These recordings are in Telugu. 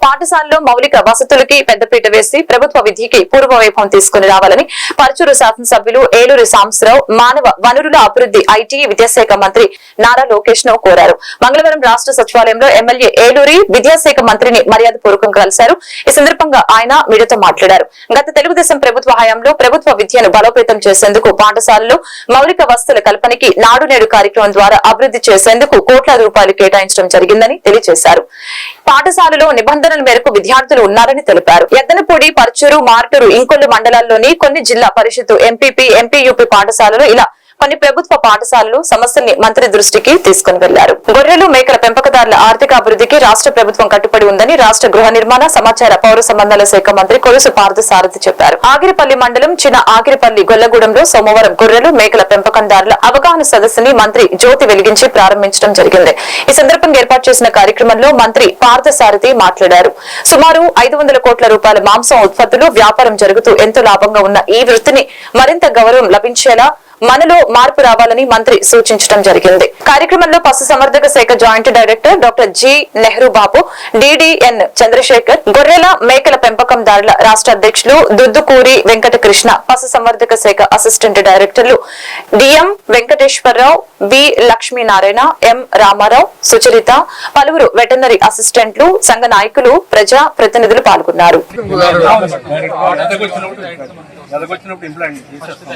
పాఠశాలలో మౌలిక వసతులకి పెద్దపీట వేసి ప్రభుత్వ విద్యకి పూర్వ వైభవం తీసుకుని రావాలని పరచూరు శాసనసభ్యులు ఏలూరి సాంబశివరావు మానవ వనరుల అభివృద్ధి ఐటీ విద్యాశాఖ మంత్రి నారా లోకేష్ను కోరారు. మంగళవారం రాష్ట్ర సచివాలయంలో ఎమ్మెల్యే ఏలూరి విద్యాశాఖ మంత్రిని మర్యాద పూర్వకంగా కలిశారు. ఈ సందర్భంగా ఆయన మీడియాతో మాట్లాడారు. గత తెలుగుదేశం ప్రభుత్వ హయాంలో ప్రభుత్వ విద్యను బలోపేతం చేసేందుకు పాఠశాలలో మౌలిక వసతుల కల్పనకి నాడు నేడు కార్యక్రమం ద్వారా అభివృద్ధి చేసేందుకు కోట్లాది రూపాయలు కేటాయించడం జరిగిందని తెలియజేశారు. పాఠశాలలో నిబంధనల మేరకు విద్యార్థులు ఉన్నారని తెలిపారు. ఎద్దనపూడి పర్చూరు మార్టూరు ఇంకొల్లు మండలాల్లోని కొన్ని జిల్లా పరిషత్ ఎంపీపీ ఎంపీయూపీ పాఠశాలలు ఇలా కొన్ని ప్రభుత్వ పాఠశాలలు సమస్యని మంత్రి దృష్టికి తీసుకుని వెళ్ళారు గొర్రెలు మేకల పెంపకదారుల ఆర్థిక అభివృద్ధికి రాష్ట్ర ప్రభుత్వం కట్టుబడి ఉందని రాష్ట్ర గృహ నిర్మాణ సమాచార పౌర సంబంధాల శాఖ మంత్రి కొలుసు పార్థసారథి చెప్పారు. ఆగిరిపల్లి మండలం చిన్న ఆగిరిపల్లి గొల్లగూడెంలో సోమవారం గొర్రెలు మేకల పెంపకందారుల అవగాహన సదస్సుని మంత్రి జ్యోతి వెలిగించి ప్రారంభించడం జరిగింది. ఈ సందర్భంగా ఏర్పాటు చేసిన కార్యక్రమంలో మంత్రి పార్థసారథి మాట్లాడారు. సుమారు ఐదు కోట్ల రూపాయల మాంసం ఉత్పత్తులు వ్యాపారం జరుగుతూ ఎంతో లాభంగా ఉన్న ఈ వృత్తిని మరింత గౌరవం లభించేలా మనలో మార్పు రావాలని మంత్రి సూచించడం జరిగింది. కార్యక్రమంలో పశు సంవర్ధక శాఖ joint director doctor G Nehru Babu DDN Chandrasekhar గొర్రెల మేకల పెంపకందారుల రాష్ట్ర అధ్యక్షులు దుద్దుకూరి వెంకటకృష్ణ పశు సంవర్ధక శాఖ అసిస్టెంట్ డైరెక్టర్లు DM Venkateswararao B Lakshminarayana M Ramarao Sucharitha పలువురు వెటర్నరీ అసిస్టెంట్లు సంఘ నాయకులు ప్రజా ప్రతినిధులు పాల్గొన్నారు. ఎదగొచ్చినప్పుడు ఇంప్లాంట్ చేసేస్తాం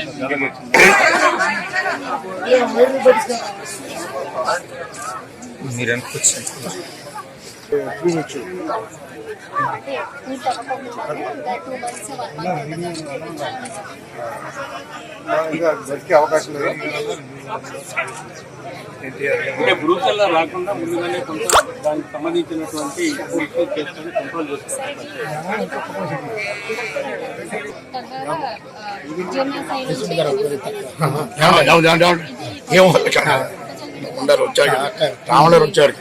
మీరు ఇంకా బతికే అవకాశం లేదు అంటే బ్రూకల్లా రాకుండా ముందుగానే కొంత దానికి సంబంధించినటువంటి పూర్తి చేసుకొని కంట్రోల్ చేసుకోవాలి ఏమో ఉండాలి వచ్చారు రాములు వచ్చారు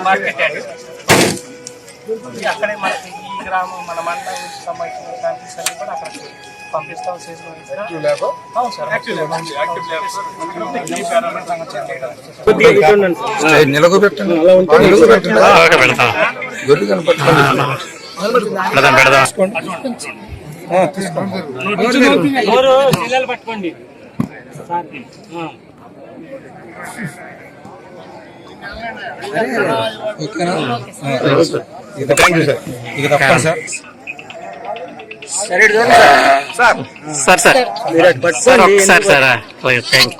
మార్కెట్ యార్డ్. ఇది అక్కడే మనకి ఈ గ్రామం మన మండలానికి సంబంధించిన అన్ని కూడా అక్కడ పంపిస్తాం గొర్రె కనపడుతుంది పట్టుకోండి. సార్ ఓకేనా ఇక thank sir sir sir sir ఒకసారి సార్ థ్యాంక్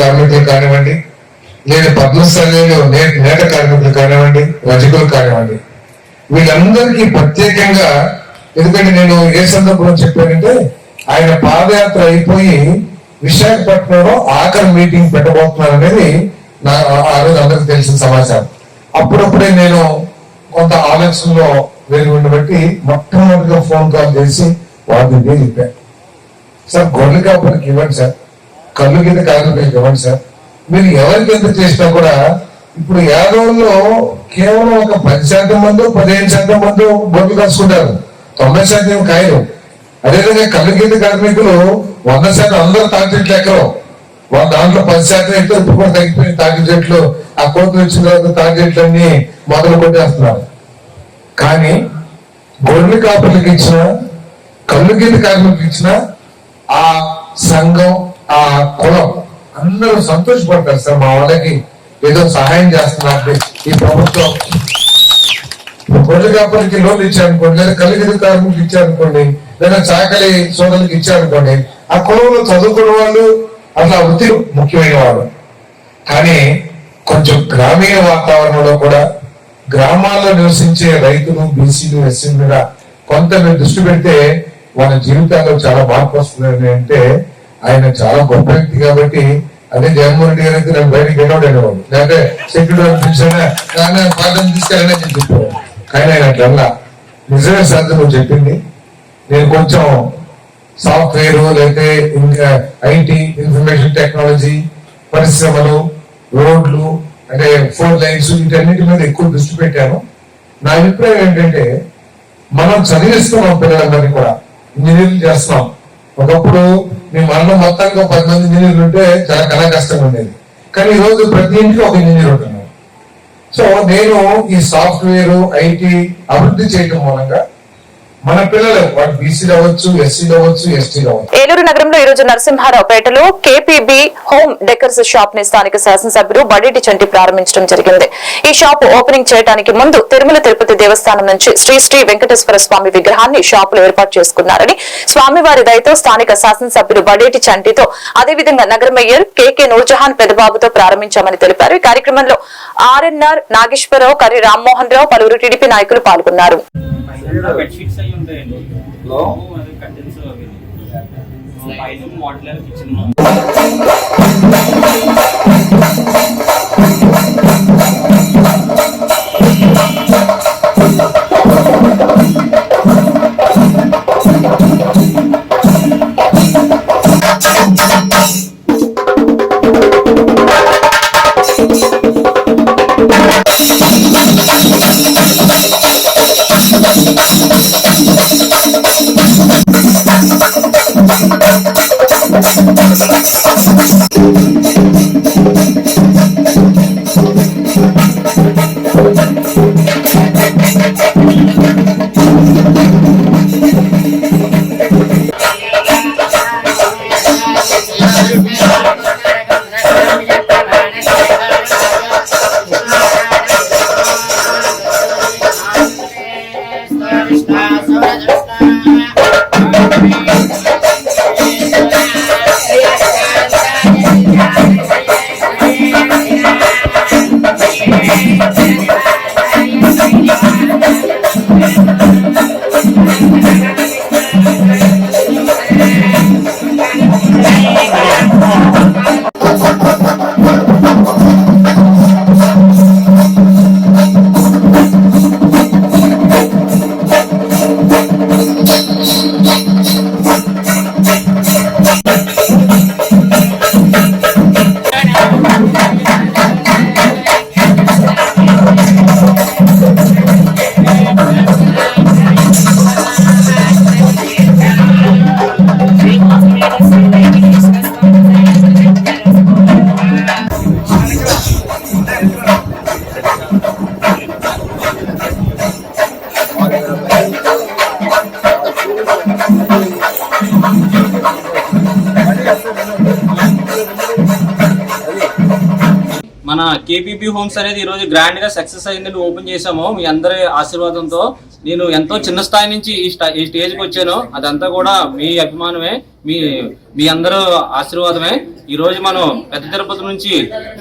కార్మికులు కానివ్వండి నేను కార్మికులు కానివ్వండి పద్మశాలీలు నే- నేత కార్మికులు కానివ్వండి రజకులు కానివ్వండి వీళ్ళందరికీ ప్రత్యేకంగా ఎందుకంటే నేను ఏ సందర్భంలో చెప్పానంటే ఆయన పాదయాత్ర అయిపోయి విశాఖపట్నంలో ఆఖరి మీటింగ్ పెట్టబోతున్నాను అనేది నా ఆ రోజు అందరికి తెలిసిన సమాచారం. అప్పుడప్పుడే నేను కొంత ఆలోచనలో వేరు ఉండబట్టి మొట్టమొదటిగా ఫోన్ కాల్ చేసి వారిని చెప్పాను. సార్ గొర్రెల కాపరికి ఇవ్వండి సార్. కళ్ళు కింద కార్మికులకు ఇవ్వండి సార్. మీరు ఎవరికి ఎంత చేసినా కూడా ఇప్పుడు యాదవుల్లో కేవలం ఒక పది శాతం మంది పదిహేను శాతం మంది గొర్రెలు కలుసుకుంటారు. తొంభై శాతం ఏమి అదేవిధంగా కళ్ళు కార్మికులు వంద శాతం అందరూ తాకిట్లు ఎక్కరు. వాళ్ళ దాంట్లో పది శాతం అయితే ఇప్పుడు కూడా తగ్గిపోయిన తాకిట్లు ఆ కోర్టు వచ్చిన తర్వాత తాకిట్లన్నీ మొదలు కొట్టేస్తున్నారు. కానీ గొర్రెలు కాపులకు ఇచ్చిన కళ్ళు గీత కార్మికులకు ఇచ్చిన ఆ సంఘం ఆ కులం అందరూ సంతోషపడతారు సార్. మా వాళ్ళకి ఏదో సహాయం చేస్తున్నారు ఈ ప్రభుత్వం. ఇప్పుడు గొర్రెల కాపర్లకి లోన్ ఇచ్చారనుకోండి లేదా కలిగిరి గీత కార్మికులకు ఇచ్చారనుకోండి లేదా చాకలి సోదరులకు ఇచ్చారనుకోండి ఆ కులంలో చదువుకున్న వాళ్ళు అట్లా వృత్తి ముఖ్యమైన వాళ్ళు. కానీ కొంచెం గ్రామీణ వాతావరణంలో కూడా గ్రామాల్లో నివసించే రైతులు బీసీలు ఎస్సీలు మీద కొంత మీరు దృష్టి పెడితే వాళ్ళ జీవితాల్లో చాలా మార్పు వస్తుంది అంటే ఆయన చాలా గొప్ప వ్యక్తి కాబట్టి అదే జగన్మోహన్ రెడ్డి గారు అయితే నేను బయటకు గెలవడు అనేవాడు లేకపోతే సెక్యూరిటీ అనిపించానే పాఠం తీసుకెళ్ళనే నేను చెప్పేవాడు. కానీ ఆయన అట్లా నిజమే సార్ నువ్వు చెప్పింది. నేను కొంచెం సాఫ్ట్వేర్ లేకపోతే ఇంకా ఐటీ ఇన్ఫర్మేషన్ టెక్నాలజీ పరిశ్రమలు రోడ్లు అంటే ఫోర్ లైన్స్ వీటన్నిటి మీద ఎక్కువ దృష్టి పెట్టాను. నా అభిప్రాయం ఏంటంటే మనం చదివిస్తున్నాం పిల్లలందరినీ కూడా. ఇంజనీరింగ్ చేస్తున్నాం. ఒకప్పుడు మీ మనలో మొత్తంగా పది మంది ఇంజనీర్లు ఉంటే చాలా కళా కష్టం ఉండేది. కానీ ఈరోజు రోజు ప్రతి ఇంటికి ఒక ఇంజనీర్ ఉంటున్నాను సో నేను ఈ సాఫ్ట్వేర్ ఐటీ అభివృద్ధి చేయడం మూలంగా మన పిల్లలు బీసీలు అవ్వచ్చు ఎస్సీలు అవ్వచ్చు ఎస్టీలు అవ్వచ్చు ఏలూరు నగరంలో ఈ రోజు నరసింహారావుపేటలో కేపీబీ హోమ్ డెకర్స్ షాప్ని స్థానిక శాసనసభ్యులు బడేటి చంటి ప్రారంభించడం జరిగింది. ఈ షాప్ ఓపెనింగ్ చేయడానికి ముందు తిరుమల తిరుపతి దేవస్థానం నుంచి శ్రీ శ్రీ వెంకటేశ్వర స్వామి విగ్రహాన్ని షాపులు ఏర్పాటు చేసుకున్నారని స్వామివారి దయతో స్థానిక శాసనసభ్యులు బడేటి చంటితో అదేవిధంగా నగర మేయర్ కేకే నూర్జహాన్ పెదబాబుతో ప్రారంభించామని తెలిపారు. ఈ కార్యక్రమంలో ఆర్ఎన్ఆర్ నాగేశ్వరరావు కర్రీ రామ్మోహన్ రావు పలువురు టీడీపీ నాయకులు పాల్గొన్నారు. బెడ్షీట్స్ అవి ఉంటాయండి. అది కర్టెన్స్ అవి. పైన మోడల్ కిచెన్ కేపీపీ హోమ్స్ అనేది ఈ రోజు గ్రాండ్గా సక్సెస్ అయిందని ఓపెన్ చేసాము మీ అందరి ఆశీర్వాదంతో నేను ఎంతో చిన్న స్థాయి నుంచి ఈ స్టా ఈ స్టేజ్కి వచ్చాను. అదంతా కూడా మీ అభిమానమే మీ మీ అందరూ ఆశీర్వాదమే. ఈ రోజు మనం పెద్ద తిరుపతి నుంచి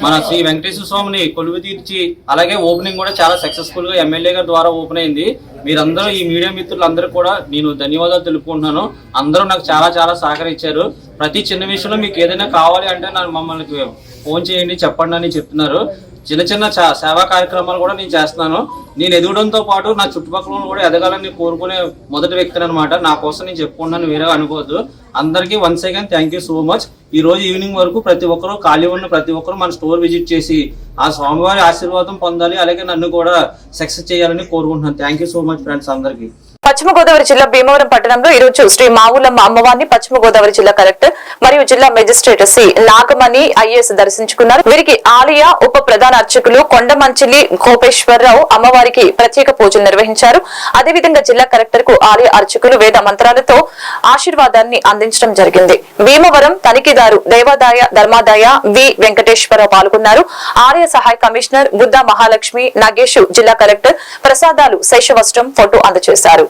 మన శ్రీ వెంకటేశ్వర స్వామిని కొలువు తీర్చి అలాగే ఓపెనింగ్ కూడా చాలా సక్సెస్ఫుల్గా ఎమ్మెల్యే గారి ద్వారా ఓపెన్ అయింది. మీరందరూ ఈ మీడియా మిత్రులందరూ కూడా నేను ధన్యవాదాలు తెలుపుకుంటున్నాను. అందరూ నాకు చాలా చాలా సహకరించారు. ప్రతి చిన్న విషయంలో మీకు ఏదైనా కావాలి అంటే నన్ను మమ్మల్ని ఫోన్ చేయండి చెప్పండి అని చెప్తున్నారు. చిన్న చిన్న సేవా కార్యక్రమాలు కూడా నేను చేస్తున్నాను. నేను ఎదగడంతో పాటు నా చుట్టుపక్కల కూడా ఎదగాలని కోరుకునే మొదటి వ్యక్తిని అనమాట నా కోసం నేను చెప్పుకున్నాను వేరే అనుకోవద్దు. అందరికీ once again thank you so much ఈ రోజు ఈవినింగ్ వరకు ప్రతి ఒక్కరూ ఖాళీ ఉన్న ప్రతి ఒక్కరూ మన స్టోర్ విజిట్ చేసి ఆ స్వామివారి ఆశీర్వాదం పొందాలి అలాగే నన్ను కూడా సక్సెస్ చేయాలని కోరుకుంటున్నాను. Thank you so much friends అందరికీ. పశ్చిమ గోదావరి జిల్లా భీమవరం పట్టణంలో ఈరోజు శ్రీ మావులమ్మ అమ్మవారిని పశ్చిమ గోదావరి జిల్లా కలెక్టర్ మరియు జిల్లా మెజిస్ట్రేట్ సి నాగమణి ఐఏఎస్ దర్శించుకున్నారు. వీరికి ఆలయ ఉప ప్రధాన అర్చకులు కొండమంచిలి గోపేశ్వరరావు అమ్మవారికి ప్రత్యేక పూజలు నిర్వహించారు. అదేవిధంగా జిల్లా కలెక్టర్కు ఆలయ అర్చకులు వేద మంత్రాలతో ఆశీర్వాదాన్ని అందించడం జరిగింది. భీమవరం తనిఖీదారు దేవాదాయ ధర్మాదాయ వి వెంకటేశ్వరరావు పాల్గొన్నారు. ఆలయ సహాయ కమిషనర్ బుద్ధ మహాలక్ష్మి నాగేష్ జిల్లా కలెక్టర్ ప్రసాదాలు శేషవస్త్రం ఫోటో అందజేశారు.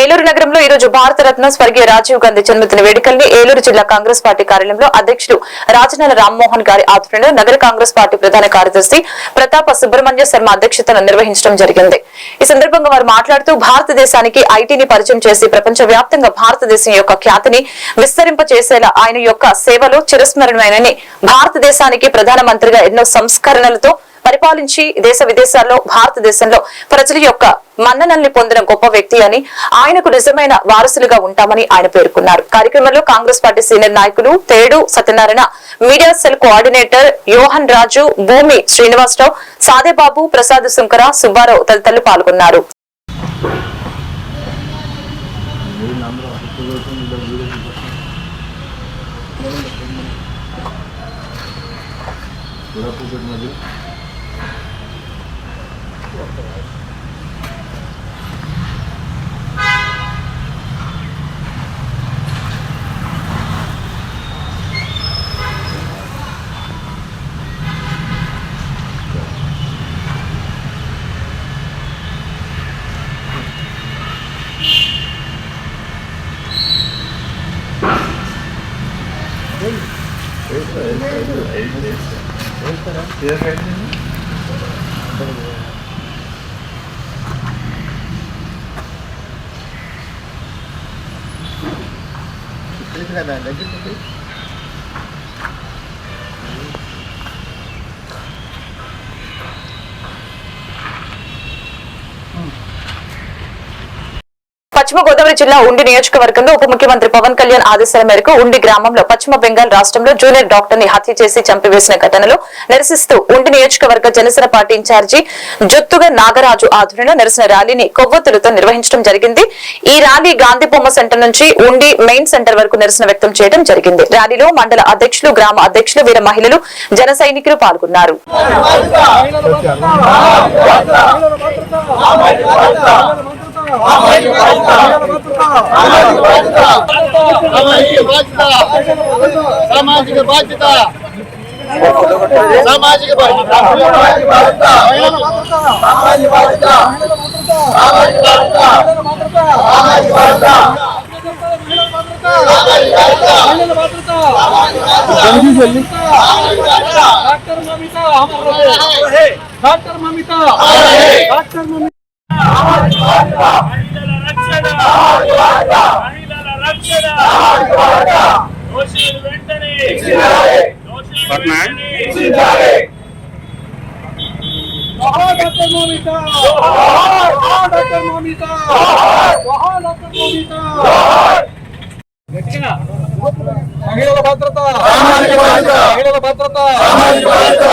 ఏలూరు నగరంలో ఈ రోజు భారతరత్న స్వర్గీయ రాజీవ్ గాంధీ జన్మదిన వేడుకల్ని ఏలూరు జిల్లా కాంగ్రెస్ పార్టీ కార్యాలయంలో అధ్యక్షుడు రాజనాల రామ్మోహన్ గారి ఆధ్వర్యంలో నగర కాంగ్రెస్ పార్టీ ప్రధాన కార్యదర్శి ప్రతాప సుబ్రహ్మణ్య శర్మ అధ్యక్షతన నిర్వహించడం జరిగింది. ఈ సందర్భంగా వారు మాట్లాడుతూ భారతదేశానికి ఐటీని పరిచయం చేసి ప్రపంచ వ్యాప్తంగా భారతదేశం యొక్క ఖ్యాతిని విస్తరింప చేసేలా ఆయన యొక్క సేవలు చిరస్మరణమైనని భారతదేశానికి ప్రధానమంత్రిగా ఎన్నో సంస్కరణలతో పరిపాలించి దేశ విదేశాల్లో భారతదేశంలో ప్రజల యొక్క మన్ననల్ని పొందిన గొప్ప వ్యక్తి అని ఆయనకు నిజమైన వారసులుగా ఉంటామని ఆయన పేర్కొన్నారు. కార్యక్రమంలో కాంగ్రెస్ పార్టీ సీనియర్ నాయకులు Tedu Satyanarayana media cell coordinator Yohan Raju భూమి శ్రీనివాసరావు సాదేబాబు ప్రసాద్ శంకర సుబ్బారావు తదితరులు పాల్గొన్నారు. పశ్చిమ గోదావరి జిల్లా ఉండి నియోజకవర్గంలో ఉప ముఖ్యమంత్రి పవన్ కళ్యాణ్ ఆదేశాల మేరకు ఉండి గ్రామంలో పశ్చిమ బెంగాల్ రాష్ట్రంలో జూనియర్ డాక్టర్ని హత్య చేసి చంపివేసిన ఘటనలో నిరసిస్తూ ఉండి నియోజకవర్గ జనసేన పార్టీ ఇన్ఛార్జి జొత్తుగా నాగరాజు ఆధ్వర్యంలో నిరసన ర్యాలీని కొవ్వొత్తులతో నిర్వహించడం జరిగింది ఈ ర్యాలీ గాంధీ బొమ్మ సెంటర్ నుంచి ఉండి మెయిన్ సెంటర్ వరకు నిరసన వ్యక్తం చేయడం జరిగింది ర్యాలీలో మండల అధ్యక్షులు గ్రామ అధ్యక్షులు వీర మహిళలు జన సైనికులు పాల్గొన్నారు సామాజిక బాధ్యత సామాజిక బాధ్యత doctor Mamitha doctor Mamitha doctor Mamitha రక్షణ. మహిళల రక్షణ. దోషులు వెంటనే. డాక్టర్ మమిత జోహార్ డాక్టర్ మమిత జోహార్ డాక్టర్ మమిత గట్టిగా మహిళల భద్రత. మహిళల భద్రత మహిళల భద్రత.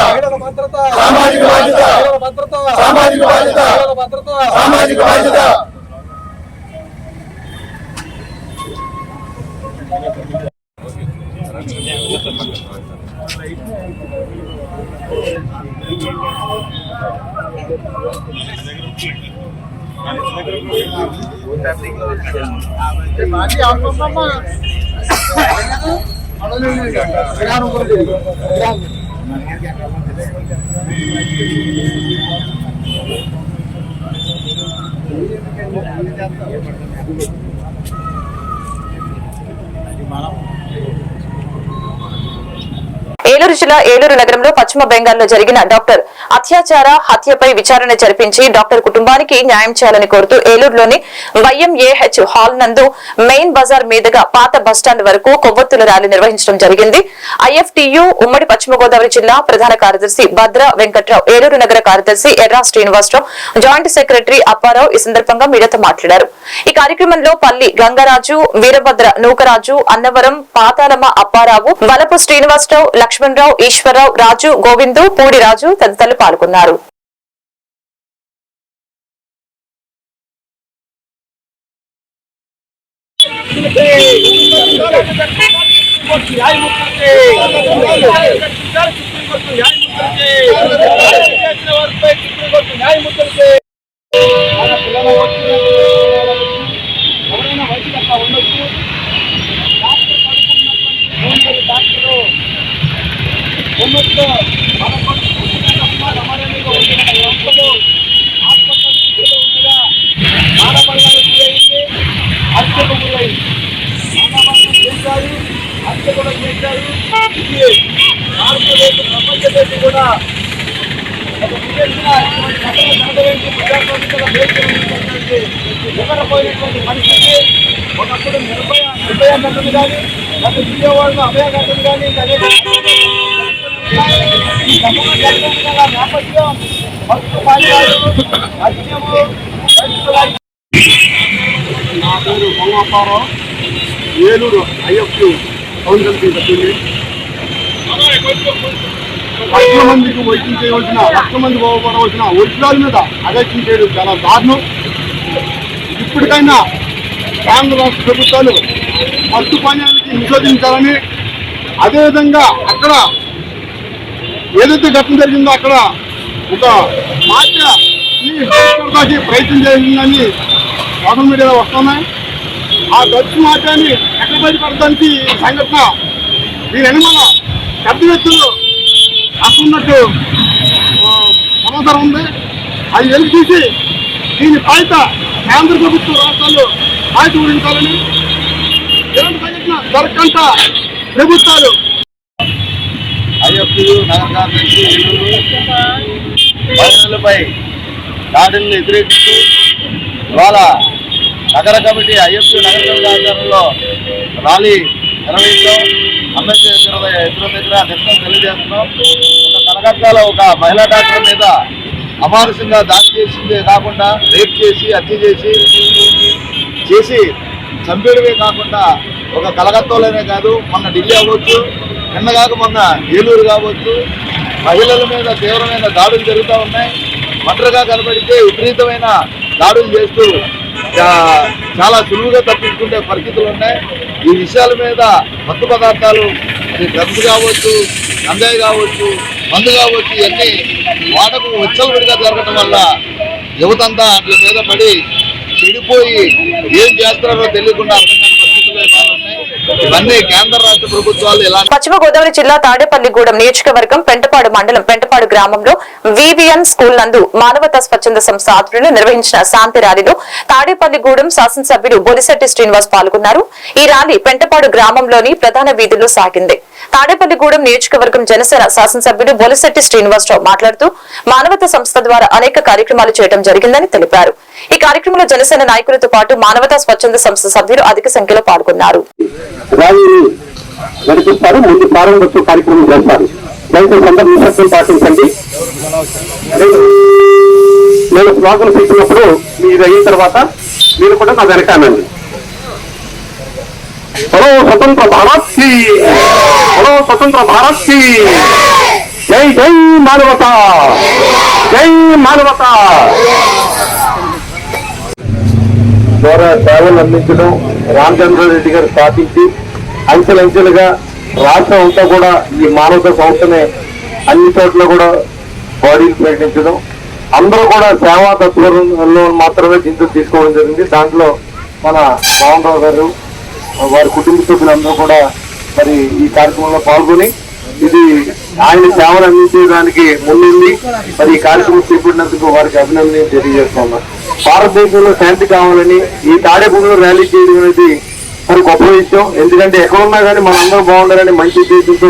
మహిళల భద్రత మహిళల భద్రత Terima Gracias. ఏలూరు జిల్లా ఏలూరు నగరంలో పశ్చిమ బెంగాల్లో జరిగిన డాక్టర్ అత్యాచార హత్యపై విచారణ జరిపించి డాక్టర్ కుటుంబానికి న్యాయం చేయాలని కోరుతూ ఏలూరులోని వైఎంఏహెచ్ హాల్ నందు మెయిన్ బజార్ మీదుగా పాత బస్టాండ్ వరకు కొవ్వొత్తుల ర్యాలీ నిర్వహించడం జరిగింది. ఐఎఫ్టియు ఉమ్మడి పశ్చిమ గోదావరి జిల్లా ప్రధాన కార్యదర్శి భద్ర వెంకట్రావు ఏలూరు నగర కార్యదర్శి ఎర్రా శ్రీనివాసరావు జాయింట్ సెక్రటరీ అప్పారావు ఈ సందర్భంగా మీడియాతో మాట్లాడారు. ఈ కార్యక్రమంలో పల్లి గంగరాజు వీరభద్ర నూకరాజు అన్నవరం పాతాలమ్మ అప్పారావు వలపు శ్రీనివాసరావు లక్ష్మణరావు ఈశ్వరరావు రాజు గోవిందు పూడి రాజు తదితరులు పాల్గొన్నారు. ఎవరైనా వయసులో అట్లా ఉండొచ్చు డాక్టర్ పడుకున్నటువంటి డాక్టరు ఉన్నట్టు మన పడుకున్న అమరణంగా ఉంటున్న వ్యవస్థలు హాస్పిటల్ స్థితిలో ఉండగా మానవల్లాలు గురైంది హత్యకు గురైంది మానవల్లం చేశారు హత్య కూడా చేశారు ఇది భారతదేశ ప్రపంచదేశం కూడా నిలబడిపోయినటువంటి పరిస్థితి ఒకప్పుడు నిర్భయ నిర్భయ ఘటన కానీ గత విజయవాడలో అభయ ఘటన కానీ అనేక నా పేరు మంగప్పారావు ఏలూరు ఐఎఫ్యు కౌన్ సభ్యుని లక్షల మందికి వైద్యం చేయవలసిన లక్షల మంది బాగుపడవలసిన ఒరిజినల్ మీద అగత్యం చేయడం చాలా దారుణం ఇప్పటికైనా కేంద్ర రాష్ట్ర ప్రభుత్వాలు మత్తు పానీయానికి నిషేధించాలని అదేవిధంగా అక్కడ ఏదైతే ఘటన జరిగిందో అక్కడ ఒక మార్చ ఈ ప్రయత్నం చేసిందని సోషల్ మీడియాలో వస్తున్నాయి. ఆ గచ్చు మార్చాన్ని ఎక్కడ బయటపడడానికి ఈ సంఘటన దీని మన పెద్ద వ్యక్తులు అక్కడున్నట్టు సమాచారం ఉంది. అది వెలికి తీసి దీని బాధ్యత కేంద్ర ప్రభుత్వ రాష్ట్రాలు బాధ్యత గురించాలని ఇలాంటి సంఘటన జరగంట ప్రభుత్వాలు ఐఎఫ్యు నగర మహిళలపై దాడిని వ్యతిరేకిస్తూ ఇవాళ నగర కమిటీ ఐఎఫ్యు నగర కమిటీ ఆధ్వర్యంలో ర్యాలీ నిర్వహించాం అంబేద్కర్ ఎదురు దగ్గర నిరసన తెలియజేస్తున్నాం ఒక కలకత్తాలో ఒక మహిళా డాక్టర్ మీద అమానుషంగా దాడి చేసిందే కాకుండా రేప్ చేసి హత్య చేసి చేసి చంపేయడమే కాకుండా ఒక కలకత్తాలోనే కాదు మొన్న ఢిల్లీ అవ్వచ్చు నిన్న కాక మొన్న ఏలూరు కావచ్చు మహిళల మీద తీవ్రమైన దాడులు జరుగుతూ ఉన్నాయి. ఒంటరిగా కనబడితే విపరీతమైన దాడులు చేస్తూ చాలా సులువుగా తప్పించుకునే పరిస్థితులు ఉన్నాయి. ఈ విషయాల మీద మత్తు పదార్థాలు అది డ్రగ్స్ కావచ్చు అందాయి కావచ్చు మందు కావచ్చు ఇవన్నీ వాడకు విచ్చలవిడిగా జరగటం వల్ల యువతంతా వాటి మీద పడి చెడిపోయి ఏం చేస్తున్నారో తెలియకుండా పశ్చిమ గోదావరి జిల్లా తాడేపల్లిగూడెం నియోజకవర్గం పెంటపాడు మండలం పెంటపాడు గ్రామంలో వివిఎన్ స్కూల్ నందు మానవతా స్వచ్ఛంద సంస్థ ఆధ్వర్యంలో నిర్వహించిన శాంతి ర్యాలీలో తాడేపల్లిగూడెం శాసనసభ్యులు బొలిశెట్టి శ్రీనివాస్ పాల్గొన్నారు. ఈ ర్యాలీ పెంటపాడు గ్రామంలోని ప్రధాన వీధుల్లో సాగింది. తాడేపల్లిగూడెం నియోజకవర్గం జనసేన శాసనసభ్యుడు బొలిశెట్టి శ్రీనివాసరావు మాట్లాడుతూ మానవత సంస్థ ద్వారా అనేక కార్యక్రమాలు చేయడం జరిగిందని తెలిపారు. ఈ కార్యక్రమంలో జనసేన నాయకులతో పాటు మానవతా స్వచ్ఛంద సంస్థ సభ్యులు అధిక సంఖ్యలో పాల్గొన్నారు. నడిపిస్తారు ముందు ప్రారంభోత్సవ కార్యక్రమం చేస్తారు దయచేసి అందరూ నిశ్శబ్దం పాటించండి నేను- నేను స్లోగన్ మీరు అయిన తర్వాత మీరు కూడా నా వెనకానండి హలో స్వతంత్ర భారత్కి! హలో స్వతంత్ర భారత్కి! జై జై మానవత జై మానవత ద్వారా సేవలు అందించడం రామచంద్రారెడ్డి గారు స్థాపించి అంచెలంచెలుగా రాష్ట్రం అంతా కూడా ఈ మానవత సంస్థనే అన్ని చోట్ల కూడా బాడీలు ప్రకటించడం అందరూ కూడా సేవా తత్వంలో మాత్రమే దీంతో తీసుకోవడం జరిగింది. దాంట్లో మన మోహన్ రావు గారు వారి కుటుంబ సభ్యులందరూ కూడా మరి ఈ కార్యక్రమంలో పాల్గొని ఇది ఆయన సేవలు అందించడానికి ముందుంది మరి ఈ కార్యక్రమం చేపట్టినందుకు వారికి అభినందన తెలియజేస్తున్నాం భారతదేశంలో శాంతి కావాలని ఈ తాడేపూడిలో ర్యాలీ చేయడం అనేది మరి గొప్ప విషయం. ఎందుకంటే ఎక్కడున్నా కానీ మనందరూ బాగుండాలని మంచి ఉద్దేశంతో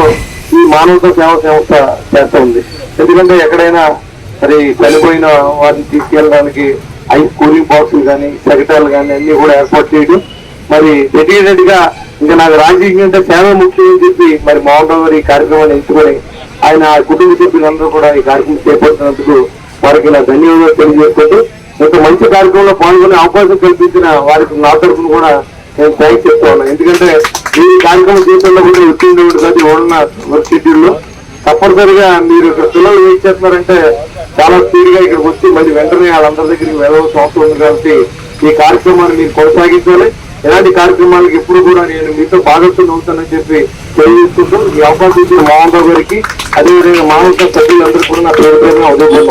ఈ మానవతా సేవా సంస్థ చేస్తూ ఉంది. ఎందుకంటే ఎక్కడైనా మరి చనిపోయిన వారిని తీసుకెళ్ళడానికి ఐస్ కూలింగ్ బాక్సులు కానీ సెక్రటరీలు కానీ అన్ని కూడా ఏర్పాటు చేయడం మరి డెడికేటెడ్గా ఇంకా నాకు రాజకీయం అంటే సేవ ముఖ్యం అని చెప్పి మరి మోహన్ రావు గారు ఈ కార్యక్రమాన్ని ఎంచుకొని ఆయన కుటుంబ సభ్యులందరూ కూడా ఈ కార్యక్రమం చేపడుతున్నందుకు వారికి నా ధన్యవాదాలు తెలియజేసుకుంటూ ఇంత మంచి కార్యక్రమంలో పాల్గొనే అవకాశం కల్పించిన వారికి నా తరఫున కూడా నేను థ్యాంక్స్ చెప్తా ఉన్నాను ఎందుకంటే ఈ కార్యక్రమం చేతుల్లో కూడా వచ్చింది కాదు ఉన్న వర్క్ షెడ్యూల్లో తప్పనిసరిగా మీరు ఇక్కడ పిల్లలు ఏం చేస్తున్నారంటే చాలా స్పీడ్గా ఇక్కడికి వచ్చి మళ్ళీ వెంటనే వాళ్ళందరి దగ్గరికి వెళ్ళవలసిన అవసరం ఉంది కాబట్టి ఈ కార్యక్రమాన్ని మీరు కొనసాగించాలి. ఎలాంటి కార్యక్రమాలకు ఎప్పుడు కూడా నేను మీతో భాగస్వామి అవుతానని చెప్పి తెలియజేసుకుంటూ ఈ అవకాశం ఇచ్చిన మోహన్ గారికి అదేవిధంగా సభ్యులందరూ కూడా నా పేరు పేరున ఉదయం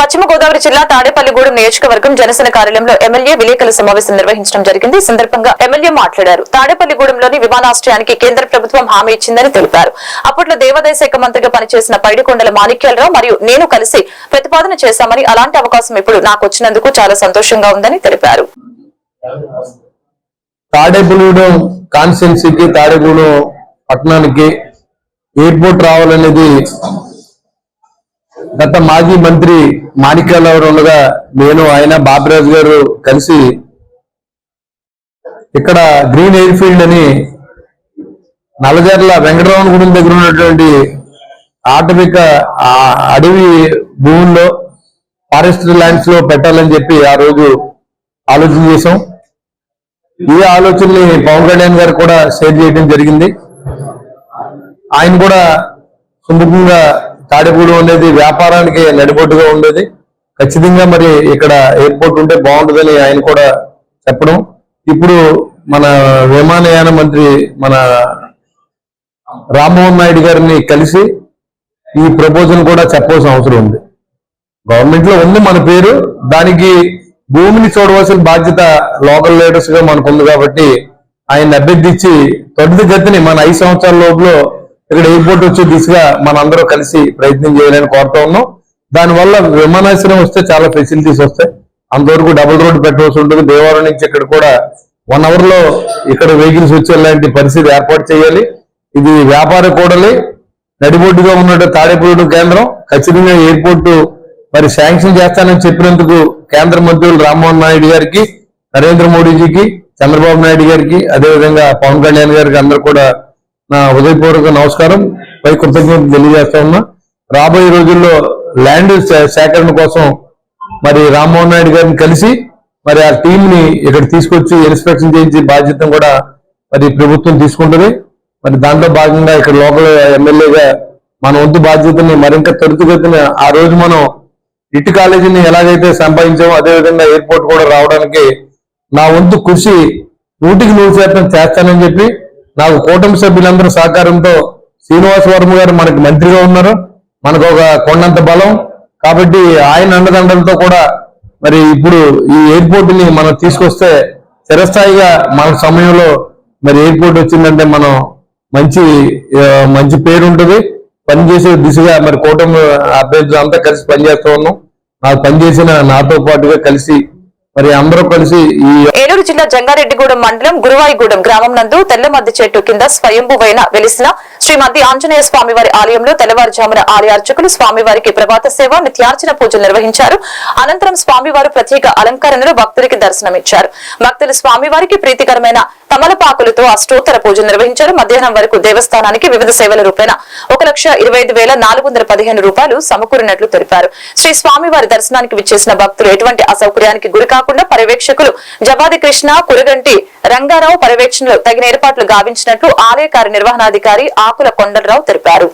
పశ్చిమ గోదావరి జిల్లా తాడేపల్లిగూడెం నియోజకవర్గం జనసేన కార్యాలయంలో ఎమ్మెల్యే విలేకరుల సమావేశం నిర్వహించడం జరిగింది. సందర్భంగా ఎమ్మెల్యే మాట్లాడారు. తాడేపల్లిగూడెంలోని విమానాశ్రయానికి కేంద్ర ప్రభుత్వం హామీ ఇచ్చిందని తెలిపారు. అప్పట్లో దేవాదాయ శాఖ మంత్రిగా పనిచేసిన పైడికొండల మాణిక్యాలరావు మరియు నేను కలిసి ప్రతిపాదన చేశామని అలాంటి అవకాశం ఇప్పుడు నాకు వచ్చినందుకు చాలా సంతోషంగా ఉందని తెలిపారు. తాడేపల్లిగూడెం కాన్స్టిట్యున్సీకి తాడేపూడెం పట్టణానికి ఎయిర్పోర్ట్ రావాలనేది గత మాజీ మంత్రి మాణిక్యాలరావు ఉండగా నేను ఆయన బాబిరాజు గారు కలిసి ఇక్కడ గ్రీన్ ఎయిర్ ఫీల్డ్ అని నల్లజర్ల గుడి దగ్గర ఉన్నటువంటి ఆటవిక అడవి భూముల్లో ఫారెస్ట్ ల్యాండ్స్లో పెట్టాలని చెప్పి ఆ రోజు ఆలోచన చేశాం. ఈ ఆలోచనని పవన్ కళ్యాణ్ గారు కూడా షేర్ చేయడం జరిగింది. ఆయన కూడా సుముఖంగా తాడిపూడి అనేది వ్యాపారానికి నడిబొట్టుగా ఉండేది. ఖచ్చితంగా మరి ఇక్కడ ఎయిర్పోర్ట్ ఉంటే బాగుంటుందని ఆయన కూడా చెప్పడం. ఇప్పుడు మన విమానయాన మంత్రి మన రామ్మోహన్ నాయుడు గారిని కలిసి ఈ ప్రపోజల్ కూడా చెప్పవలసిన అవసరం ఉంది. గవర్నమెంట్లో ఉంది మన పేరు దానికి భూమిని చూడవలసిన బాధ్యత లోకల్ లీడర్స్గా మనకు ఉంది కాబట్టి ఆయన అభ్యర్థించి గతిని మన ఐదు సంవత్సరాల లోపల ఇక్కడ ఎయిర్పోర్ట్ వచ్చే దిశగా మనందరూ కలిసి ప్రయత్నం చేయాలని కోరుతా ఉన్నాం. దానివల్ల విమానాశ్రయం వస్తే చాలా ఫెసిలిటీస్ వస్తాయి. అంతవరకు డబుల్ రోడ్ పెట్టవలసి ఉంటుంది. దేవాలయం నుంచి ఇక్కడ కూడా వన్ అవర్లో ఇక్కడ వెహికల్స్ వచ్చేలాంటి పరిస్థితి ఏర్పాటు చేయాలి. ఇది వ్యాపార కూడలి. నడిబొడ్డుగా ఉన్నట్టు తాడేపూడి కేంద్రం. ఖచ్చితంగా ఎయిర్పోర్టు మరి శాంక్షన్ చేస్తానని చెప్పినందుకు కేంద్ర మంత్రులు రామ్మోహన్ నాయుడు గారికి నరేంద్ర మోడీజీకి చంద్రబాబు నాయుడు గారికి అదేవిధంగా పవన్ కళ్యాణ్ గారికి అందరు కూడా నా హృదయపూర్వక నమస్కారం. పై కృతజ్ఞతలు తెలియజేస్తా ఉన్నా. రాబోయే రోజుల్లో ల్యాండ్ సేకరణ కోసం మరి రామ్మోహన్ నాయుడు గారిని కలిసి మరి ఆ టీమ్ని ఇక్కడ తీసుకొచ్చి ఇన్స్పెక్షన్ చేయించి బాధ్యత కూడా మరి ప్రభుత్వం తీసుకుంటుంది. మరి దాంట్లో భాగంగా ఇక్కడ లోకల్ ఎమ్మెల్యేగా మన వంతు బాధ్యతని మరింత త్వరితగతిన ఆ రోజు మనం ఇటు కాలేజీని ఎలాగైతే సంపాదించామో అదే విధంగా ఎయిర్పోర్ట్ కూడా రావడానికి నా వంతు కృషి నూటికి నూరు శాతం చేస్తానని చెప్పి నాకు కూటమి సభ్యులందరూ సహకారంతో శ్రీనివాస వర్మ గారు మనకి మంత్రిగా ఉన్నారు. మనకు ఒక కొండంత బలం. కాబట్టి ఆయన అండదండలతో కూడా మరి ఇప్పుడు ఈ ఎయిర్పోర్ట్ని మనం తీసుకొస్తే చిరస్థాయిగా మన సమయంలో మరి ఎయిర్పోర్ట్ వచ్చిందంటే మనం మంచి మంచి పేరు ఉంటుంది పనిచేసే దిశగా మరి కూటమి అభ్యర్థులు అంతా కలిసి పనిచేస్తూ ఉన్నాం. నాకు పనిచేసిన నాతో పాటుగా కలిసి మరి అందరూ కలిసి ఈ ఏలూరు జిల్లా జంగారెడ్డిగూడెం మండలం గురువాయిగూడెం గ్రామం నందు తెల్లమద్ది చెట్టు కింద స్వయంభువైన వెలిసిన శ్రీమతి ఆంజనేయ స్వామివారి ఆలయంలో తెల్లవారుజామున ఆలయ అర్చకులు స్వామివారికి ప్రభాత సేవ నిత్యార్చన పూజలు నిర్వహించారు. అనంతరం స్వామివారు ప్రత్యేక అలంకరణలో భక్తులకి దర్శనమిచ్చారు. భక్తులు స్వామివారికి ప్రీతికరమైన తమలపాకులతో అష్టోత్తర పూజలు నిర్వహించారు. మధ్యాహ్నం వరకు దేవస్థానానికి వివిధ సేవల రూపేణ ఒక లక్ష ఇరవై ఐదు వేల నాలుగు వందల పదిహేను రూపాయలు సమకూరినట్లు తెలిపారు. శ్రీ స్వామివారి దర్శనానికి విచ్చేసిన భక్తులు ఎటువంటి అసౌకర్యానికి గురి కాకుండా పర్యవేక్షకులు జవాది కృష్ణ కురగంటి రంగారావు పర్యవేక్షణలో తగిన ఏర్పాట్లు గావించినట్లు ఆలయ కార్యనిర్వహణాధికారి ఆకుల కొండలరావు తెలిపారు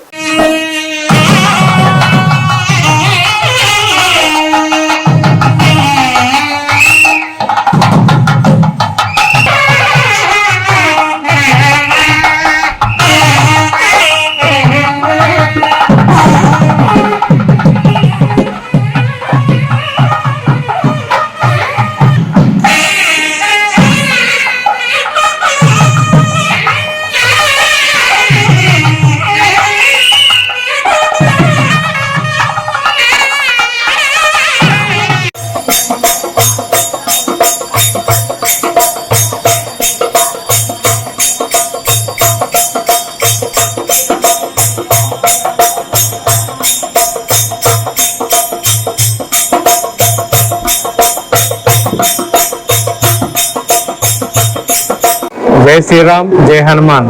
శ్రీరామ్ జై హనుమాన్.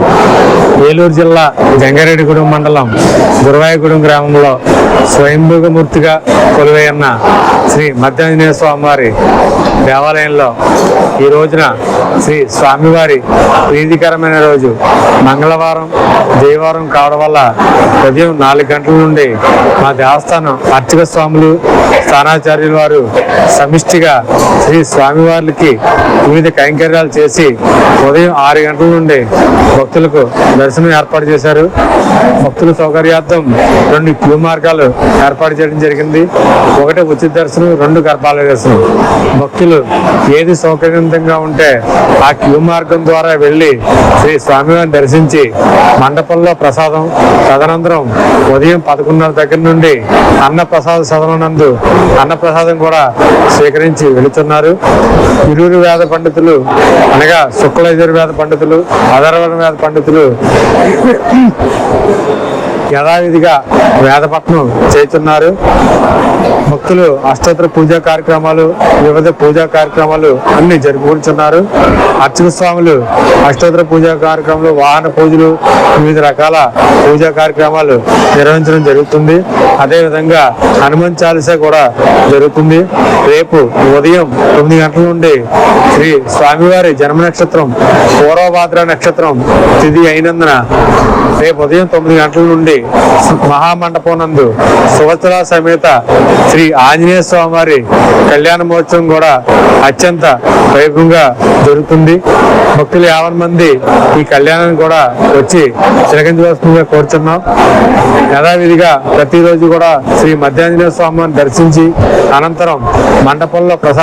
ఏలూరు జిల్లా జంగారెడ్డిగూడెం మండలం గురవాయగూడెం గ్రామంలో స్వయంభూగమూర్తిగా కొలువైన శ్రీ మధ్యాంజనేయ స్వామివారి దేవాలయంలో ఈ రోజున శ్రీ స్వామివారి ప్రీతికరమైన రోజు. మంగళవారం దేవారం కావడం వల్ల ఉదయం నాలుగు గంటల నుండి మా దేవస్థానం అర్చక స్వాములు స్థానాచార్యుల వారు సమిష్టిగా శ్రీ స్వామివార్లకి వివిధ కైంకర్యాలు చేసి ఉదయం ఆరు గంటల నుండి భక్తులకు దర్శనం ఏర్పాటు చేశారు. భక్తుల సౌకర్యార్థం రెండు క్యూ మార్గాలు ఏర్పాటు చేయడం జరిగింది. ఒకటి ఉచిత దర్శనం రెండు గర్భాలయ దర్శనం. భక్తులు ఏది సౌకర్యవంతంగా ఉంటే ఆ క్యూ మార్గం ద్వారా వెళ్ళి శ్రీ స్వామివారిని దర్శించి మండపంలో ప్రసాదం తదనంతరం ఉదయం పదకొండున్నర దగ్గర నుండి అన్నప్రసాద సదనందు అన్నప్రసాదం కూడా స్వీకరించి వెళుతున్నారు. ఇరువురు వేద పండితులు అనగా శుక్లయజుర్వేద పండితులు పండితులు వేద పండితులు యథావిధిగా వేదపట్నం చేస్తున్నారు. భక్తులు అష్టోత్తర పూజా కార్యక్రమాలు వివిధ పూజా కార్యక్రమాలు అన్ని జరుపుకుంటున్నారు. అర్చక స్వాములు అష్టోత్తర పూజా కార్యక్రమాలు వాహన పూజలు వివిధ రకాల పూజా కార్యక్రమాలు నిర్వహించడం జరుగుతుంది. అదేవిధంగా హనుమాన్ చాలీసా కూడా జరుగుతుంది. రేపు ఉదయం తొమ్మిది గంటల నుండి శ్రీ స్వామివారి జన్మ నక్షత్రం పూర్వభాద్ర నక్షత్రం తిథి అయినందున రేపు ఉదయం తొమ్మిది గంటల నుండి మహామండపం నందు సువత్సర సమేత శ్రీ ఆంజనేయ స్వామివారి కళ్యాణ మహోత్సవం కూడా అత్యంత వైభవంగా జరుగుతుంది. భక్తులు యావన్ మంది ఈ కళ్యాణాన్ని కూడా వచ్చి తిలకించవలసిందిగా కోరుచున్నాం. యథావిధిగా ప్రతిరోజు కూడా శ్రీ మధ్యాంజనేయ స్వామిని దర్శించి అనంతరం మండపంలో ప్రసాద